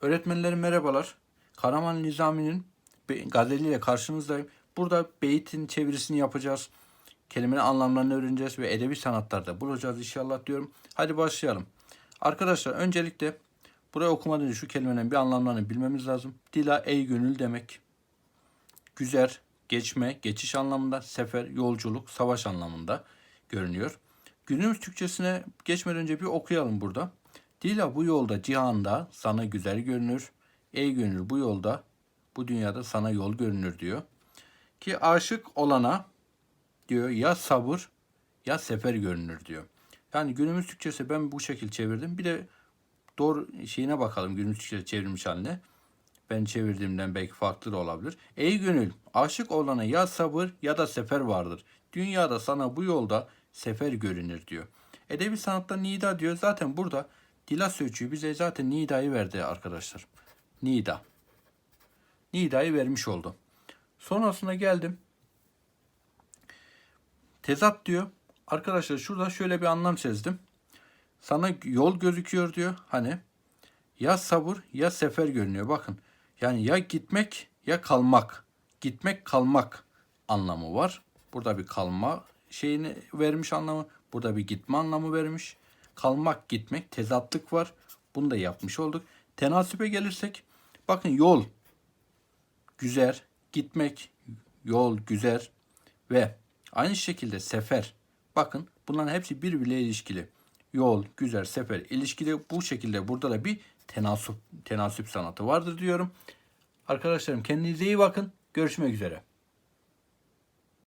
Öğretmenlerim merhabalar. Karaman Nizami'nin gazeliyle karşınızdayım. Burada beytin çevirisini yapacağız. Kelimenin anlamlarını öğreneceğiz ve edebi sanatlarda bulacağız inşallah diyorum. Hadi başlayalım. Arkadaşlar öncelikle buraya okumadan önce şu kelimenin bir anlamlarını bilmemiz lazım. Dila ey gönül demek. Güzer, geçme, geçiş anlamında, sefer, yolculuk, savaş anlamında görünüyor. Günümüz Türkçesine geçmeden önce bir okuyalım burada. Dila bu yolda cihanda sana güzel görünür. Ey gönül bu yolda bu dünyada sana yol görünür diyor. Ki aşık olana diyor ya sabır ya sefer görünür diyor. Yani günümüz Türkçesi ben bu şekil çevirdim. Bir de doğru şeyine bakalım günümüz Türkçesi çevrilmiş haline. Ben çevirdiğimden belki farklı da olabilir. Ey gönül, aşık olana ya sabır ya da sefer vardır. Dünyada sana bu yolda sefer görünür diyor. Edebi sanatta nida diyor. Zaten burada Dila Sözcüğü bize zaten nidayı verdi arkadaşlar. Nida. Nidayı vermiş oldu. Sonrasında geldim. Tezat diyor. Arkadaşlar şurada şöyle bir anlam çizdim. Sana yol gözüküyor diyor. Hani ya sabır ya sefer görünüyor. Bakın yani ya gitmek ya kalmak. Gitmek kalmak anlamı var. Burada bir kalma şeyini vermiş anlamı. Burada bir gitme anlamı vermiş. Kalmak gitmek tezatlık var. Bunu da yapmış olduk. Tenasübe gelirsek bakın yol güzel, gitmek, yol güzel ve aynı şekilde sefer. Bakın bunların hepsi birbiriyle ilişkili. Yol, güzel, sefer ilişkili. Bu şekilde burada da bir tenasüp, tenasüp sanatı vardır diyorum. Arkadaşlarım kendinize iyi bakın. Görüşmek üzere.